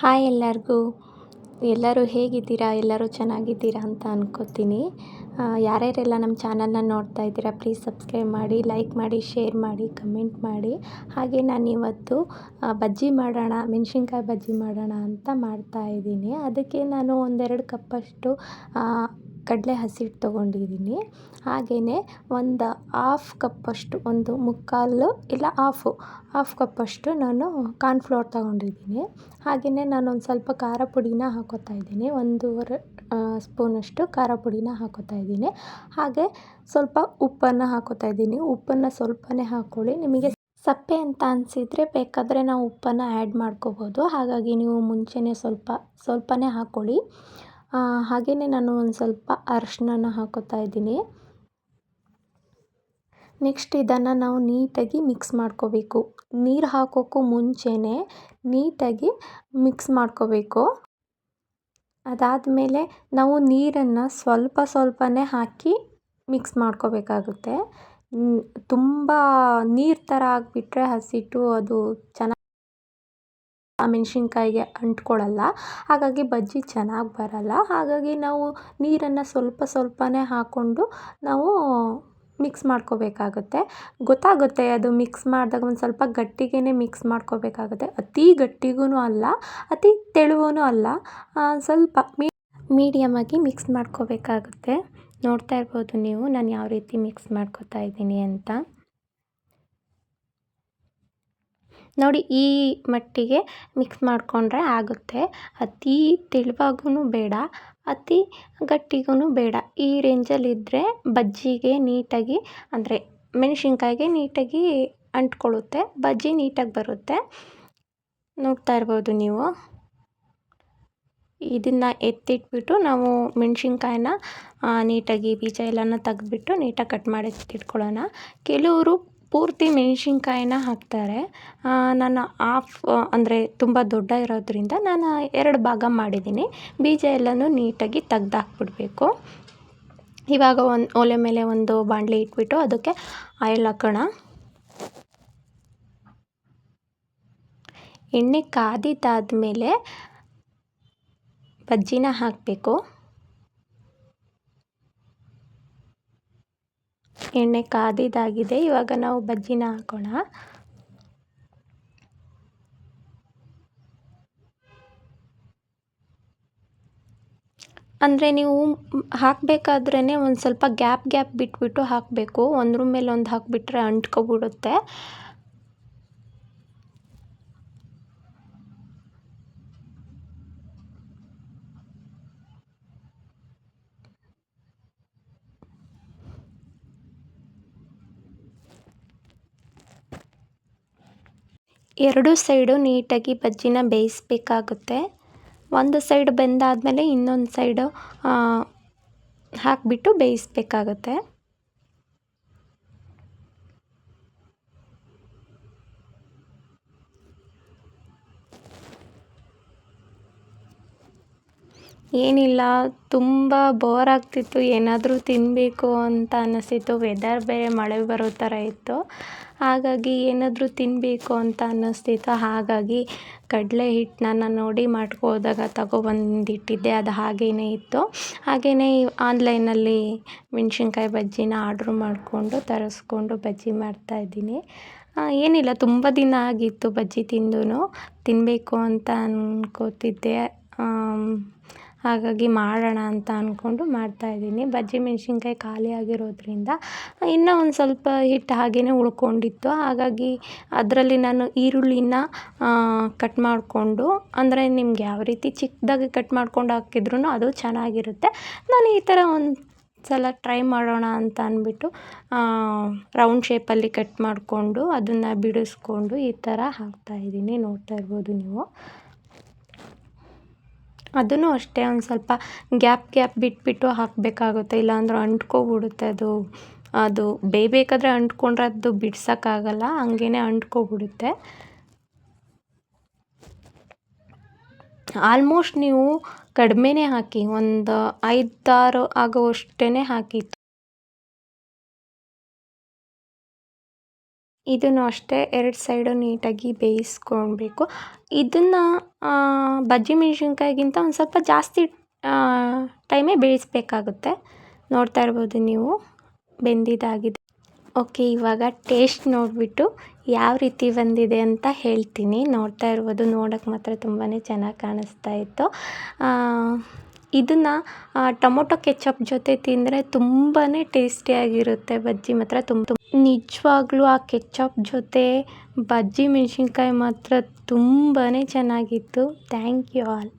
Hi ಎಲ್ಲರಿಗೂ. ಎಲ್ಲರೂ ಹೇಗಿದ್ದೀರಾ? ಎಲ್ಲರೂ ಚೆನ್ನಾಗಿದ್ದೀರಾ ಅಂತ ಅನ್ಕೋತೀನಿ. ಯಾರ್ಯಾರೆಲ್ಲ ನಮ್ಮ ಚಾನಲ್ನ ನೋಡ್ತಾ ಇದ್ದೀರಾ ಪ್ಲೀಸ್ ಸಬ್ಸ್ಕ್ರೈಬ್ ಮಾಡಿ ಲೈಕ್ ಮಾಡಿ ಶೇರ್ ಮಾಡಿ ಕಮೆಂಟ್ ಮಾಡಿ. ಹಾಗೆ ನಾನು ಇವತ್ತು ಬಜ್ಜಿ ಮಾಡೋಣ, ಮೆಣಸಿನ್ಕಾಯಿ ಬಜ್ಜಿ ಮಾಡೋಣ ಅಂತ ಮಾಡ್ತಾ ಇದ್ದೀನಿ. ಅದಕ್ಕೆ ನಾನು ಒಂದೆರಡು ಕಪ್ಪಷ್ಟು ಕಡಲೆ ಹಸಿಟ್ಟು ತೊಗೊಂಡಿದ್ದೀನಿ. ಹಾಗೆಯೇ ಒಂದು ಹಾಫ್ ಕಪ್ಪಷ್ಟು ಒಂದು ಮುಕ್ಕಾಲು ಇಲ್ಲ ಹಾಫು ಹಾಫ್ ಕಪ್ಪಷ್ಟು ನಾನು ಕಾರ್ನ್ಫ್ಲೋರ್ ತೊಗೊಂಡಿದ್ದೀನಿ. ಹಾಗೆಯೇ ನಾನೊಂದು ಸ್ವಲ್ಪ ಖಾರ ಪುಡಿನ ಹಾಕ್ಕೋತಾ ಇದ್ದೀನಿ. ಒಂದೂವರೆ ಸ್ಪೂನಷ್ಟು ಖಾರ ಪುಡಿನ ಹಾಕೋತಾ ಇದ್ದೀನಿ. ಹಾಗೆ ಸ್ವಲ್ಪ ಉಪ್ಪನ್ನು ಹಾಕೋತಾ ಇದ್ದೀನಿ. ಉಪ್ಪನ್ನು ಸ್ವಲ್ಪನೇ ಹಾಕ್ಕೊಳ್ಳಿ ನಿಮಗೆ ಸಪ್ಪೆ ಅಂತ ಅನಿಸಿದರೆ ಬೇಕಾದರೆ ನಾವು ಉಪ್ಪನ್ನು ಆ್ಯಡ್ ಮಾಡ್ಕೋಬೋದು. ಹಾಗಾಗಿ ನೀವು ಮುಂಚೆನೇ ಸ್ವಲ್ಪ, ಸ್ವಲ್ಪನೇ ಹಾಕ್ಕೊಳ್ಳಿ ಹಾಗೆಯೇ ನಾನು ಒಂದು ಸ್ವಲ್ಪ ಅರಶಿನ ಹಾಕ್ಕೋತಾ ಇದ್ದೀನಿ. ನೆಕ್ಸ್ಟ್ ಇದನ್ನು ನಾವು ನೀಟಾಗಿ ಮಿಕ್ಸ್ ಮಾಡ್ಕೋಬೇಕು. ನೀರು ಹಾಕೋಕ್ಕೂ ಮುಂಚೆನೇ ನೀಟಾಗಿ ಮಿಕ್ಸ್ ಮಾಡ್ಕೋಬೇಕು. ಅದಾದಮೇಲೆ ನಾವು ನೀರನ್ನು ಸ್ವಲ್ಪ ಸ್ವಲ್ಪನೇ ಹಾಕಿ ಮಿಕ್ಸ್ ಮಾಡ್ಕೋಬೇಕಾಗುತ್ತೆ. ತುಂಬ ನೀರು ಥರ ಆಗಿಬಿಟ್ರೆ ಹಸಿಟ್ಟು ಅದು ಚೆನ್ನಾಗಿ ಮೆಣಸಿನ್ಕಾಯಿಗೆ ಅಂಟ್ಕೊಳ್ಳಲ್ಲ. ಹಾಗಾಗಿ ಬಜ್ಜಿ ಚೆನ್ನಾಗಿ ಬರಲ್ಲ. ಹಾಗಾಗಿ ನಾವು ನೀರನ್ನು ಸ್ವಲ್ಪ ಸ್ವಲ್ಪನೇ ಹಾಕ್ಕೊಂಡು ನಾವು ಮಿಕ್ಸ್ ಮಾಡ್ಕೋಬೇಕಾಗುತ್ತೆ. ಗೊತ್ತಾಗುತ್ತೆ ಅದು ಮಿಕ್ಸ್ ಮಾಡಿದಾಗ ಒಂದು ಸ್ವಲ್ಪ ಗಟ್ಟಿಗೆ ಮಿಕ್ಸ್ ಮಾಡ್ಕೋಬೇಕಾಗುತ್ತೆ. ಅತೀ ಗಟ್ಟಿಗೂ ಅಲ್ಲ, ಅತಿ ತೆಳುವೂ ಅಲ್ಲ. ಸ್ವಲ್ಪ ಮೀಡಿಯಮಾಗಿ ಮಿಕ್ಸ್ ಮಾಡ್ಕೋಬೇಕಾಗುತ್ತೆ. ನೋಡ್ತಾ ಇರ್ಬೋದು ನೀವು, ನಾನು ಯಾವ ರೀತಿ ಮಿಕ್ಸ್ ಮಾಡ್ಕೋತಾ ಇದ್ದೀನಿ ಅಂತ. ನೋಡಿ ಈ ಮಟ್ಟಿಗೆ ಮಿಕ್ಸ್ ಮಾಡಿಕೊಂಡ್ರೆ ಆಗುತ್ತೆ. ಅತಿ ತೆಳುವಾಗೂ ಬೇಡ, ಅತಿ ಗಟ್ಟಿಗೂ ಬೇಡ. ಈ ರೇಂಜಲ್ಲಿದ್ದರೆ ಬಜ್ಜಿಗೆ ನೀಟಾಗಿ ಅಂದರೆ ಮೆಣಸಿನ್ಕಾಯಿಗೆ ನೀಟಾಗಿ ಅಂಟ್ಕೊಳ್ಳುತ್ತೆ, ಬಜ್ಜಿ ನೀಟಾಗಿ ಬರುತ್ತೆ. ನೋಡ್ತಾ ಇರ್ಬೋದು ನೀವು. ಇದನ್ನು ಎತ್ತಿಟ್ಬಿಟ್ಟು ನಾವು ಮೆಣಸಿನ್ಕಾಯಿನ ನೀಟಾಗಿ ಬೀಜ ಎಲ್ಲನೂ ತೆಗೆದ್ಬಿಟ್ಟು ನೀಟಾಗಿ ಕಟ್ ಮಾಡಿ ಇಟ್ಕೊಳ್ಳೋಣ ಕೆಲವರು ಪೂರ್ತಿ ಮೆಣಸಿನ್ಕಾಯಿನ ಹಾಕ್ತಾರೆ. ನಾನು ಆಫ್ ಅಂದರೆ ತುಂಬ ದೊಡ್ಡ ಇರೋದರಿಂದ ನಾನು ಎರಡು ಭಾಗ ಮಾಡಿದ್ದೀನಿ. ಬೀಜ ಎಲ್ಲನೂ ನೀಟಾಗಿ ತೆಗ್ದಾಕ್ಬಿಡ್ಬೇಕು ಇವಾಗ ಒಂದು ಒಲೆ ಮೇಲೆ ಒಂದು ಬಾಣಲೆ ಇಟ್ಬಿಟ್ಟು ಅದಕ್ಕೆ ಆಯಿಲ್ ಹಾಕೋಣ. ಎಣ್ಣೆ ಕಾದಿದ್ದಾದಮೇಲೆ ಬಜ್ಜಿನ ಹಾಕಬೇಕು. ಎಣ್ಣೆ ಕಾದಿದ್ದಾಗಿದೆ. ಇವಾಗ ನಾವು ಬಜ್ಜಿನ ಹಾಕೋಣ. ಅಂದರೆ ನೀವು ಹಾಕಬೇಕಾದ್ರೇ ಒಂದು ಸ್ವಲ್ಪ ಗ್ಯಾಪ್ ಗ್ಯಾಪ್ ಬಿಟ್ಬಿಟ್ಟು ಹಾಕಬೇಕು. ಒಂದ್ರ ಮೇಲೆ ಒಂದು ಹಾಕಿಬಿಟ್ರೆ ಅಂಟ್ಕೊಬಿಡುತ್ತೆ. ಎರಡು ಸೈಡು ನೀಟಾಗಿ ಬಜ್ಜಿನ ಬೇಯಿಸ್ಬೇಕಾಗುತ್ತೆ. ಒಂದು ಸೈಡ್ ಬೆಂದಾದಮೇಲೆ ಇನ್ನೊಂದು ಸೈಡು ಹಾಕಿಬಿಟ್ಟು ಬೇಯಿಸ್ಬೇಕಾಗತ್ತೆ. ಏನಿಲ್ಲ, ತುಂಬ ಬೋರ್ ಆಗ್ತಿತ್ತು, ಏನಾದರೂ ತಿನ್ನಬೇಕು ಅಂತ ಅನ್ನಿಸ್ತಿತ್ತು ವೆದರ್ ಬೇರೆ ಮಳೆ ಬರೋ ಥರ ಇತ್ತು. ಹಾಗಾಗಿ ಏನಾದರೂ ತಿನ್ನಬೇಕು ಅಂತ ಅನ್ನಿಸ್ತಿತ್ತು ಹಾಗಾಗಿ ಕಡಲೆ ಹಿಟ್ಟನ್ನ ನಾನು ನೋಡಿ ಹೋದಾಗ ತಗೊಬಂದಿಟ್ಟಿದ್ದೆ ಅದು ಹಾಗೆಯೇ ಇತ್ತು. ಹಾಗೆಯೇ ಆನ್ಲೈನಲ್ಲಿ ಮೆಣಸಿನ್ಕಾಯಿ ಬಜ್ಜಿನ ಆರ್ಡ್ರ್ ಮಾಡಿಕೊಂಡು ತರಿಸ್ಕೊಂಡು ಬಜ್ಜಿ ಮಾಡ್ತಾಯಿದ್ದೀನಿ ಏನಿಲ್ಲ, ತುಂಬ ದಿನ ಆಗಿತ್ತು ಬಜ್ಜಿ ತಿಂದು ತಿನ್ನಬೇಕು ಅಂತ ಅನ್ಕೋತಿದ್ದೆ. ಹಾಗಾಗಿ ಮಾಡೋಣ ಅಂತ ಅಂದ್ಕೊಂಡು ಮಾಡ್ತಾಯಿದ್ದೀನಿ ಬಜ್ಜಿ ಮೆಣಸಿನ್ಕಾಯಿ ಖಾಲಿಯಾಗಿರೋದ್ರಿಂದ ಇನ್ನೂ ಒಂದು ಸ್ವಲ್ಪ ಹಿಟ್ಟು ಹಾಗೆಯೇ ಉಳ್ಕೊಂಡಿತ್ತು. ಹಾಗಾಗಿ ಅದರಲ್ಲಿ ನಾನು ಈರುಳ್ಳಿನ ಕಟ್ ಮಾಡಿಕೊಂಡು, ಅಂದರೆ ನಿಮ್ಗೆ ಯಾವ ರೀತಿ ಚಿಕ್ಕದಾಗಿ ಕಟ್ ಮಾಡ್ಕೊಂಡು ಹಾಕಿದ್ರೂ ಅದು ಚೆನ್ನಾಗಿರುತ್ತೆ. ನಾನು ಈ ಥರ ಒಂದು ಸಲ ಟ್ರೈ ಮಾಡೋಣ ಅಂತ ಅಂದ್ಬಿಟ್ಟು ರೌಂಡ್ ಶೇಪಲ್ಲಿ ಕಟ್ ಮಾಡಿಕೊಂಡು, ಅದನ್ನು ಬಿಡಿಸ್ಕೊಂಡು ಈ ಥರ ಹಾಕ್ತಾಯಿದ್ದೀನಿ ನೋಡ್ತಾ ಇರ್ಬೋದು ನೀವು. ಅದನ್ನು ಅಷ್ಟೇ ಒಂದು ಸ್ವಲ್ಪ ಗ್ಯಾಪ್ ಗ್ಯಾಪ್ ಬಿಟ್ಬಿಟ್ಟು ಹಾಕಬೇಕಾಗುತ್ತೆ. ಇಲ್ಲಾಂದ್ರೆ ಅಂಟ್ಕೊಬಿಡುತ್ತೆ ಅದು. ಅದು ಬೇಯಬೇಕಾದ್ರೆ ಅಂಟ್ಕೊಂಡ್ರೆ ಅದು ಬಿಡ್ಸೋಕ್ಕಾಗಲ್ಲ ಹಂಗೇ ಅಂಟ್ಕೊಬಿಡುತ್ತೆ. ಆಲ್ಮೋಸ್ಟ್ ನೀವು ಕಡಿಮೆನೇ ಹಾಕಿ, ಒಂದು ಐದಾರು ಆಗೋವಷ್ಟೇ ಹಾಕಿ ಇದನ್ನು ಅಷ್ಟೇ ಎರಡು ಸೈಡು ನೀಟಾಗಿ ಬೇಯಿಸ್ಕೊಳ್ಬೇಕು. ಇದನ್ನು ಬಜ್ಜಿ ಮೆಣಸಿನ್ಕಾಯಿಗಿಂತ ಒಂದು ಸ್ವಲ್ಪ ಜಾಸ್ತಿ ಟೈಮೇ ಬೇಯಿಸ್ಬೇಕಾಗುತ್ತೆ. ನೋಡ್ತಾ ಇರ್ಬೋದು ನೀವು ಬೆಂದಿದ್ದಾಗಿದೆ ಓಕೆ, ಇವಾಗ ಟೇಸ್ಟ್ ನೋಡಿಬಿಟ್ಟು ಯಾವ ರೀತಿ ಬಂದಿದೆ ಅಂತ ಹೇಳ್ತೀನಿ. ನೋಡ್ತಾ ಇರ್ಬೋದು ನೋಡೋಕ್ಕೆ ಮಾತ್ರ ತುಂಬಾ ಚೆನ್ನಾಗಿ ಕಾಣಿಸ್ತಾ ಇತ್ತು. ಇದನ್ನು ಟೊಮೊಟೊ ಕೆಚಪ್ ಜೊತೆ ತಿಂದರೆ ತುಂಬಾ ಟೇಸ್ಟಿಯಾಗಿರುತ್ತೆ ಬಜ್ಜಿ ಮಾತ್ರ ತುಂಬ ನಿಜವಾಗ್ಲೂ ಆ ಕೆಚಪ್ ಜೊತೆ ಬಜ್ಜಿ ಮೆಣಸಿನ್ಕಾಯಿ ಮಾತ್ರ ತುಂಬಾ ಚೆನ್ನಾಗಿತ್ತು. Thank you all.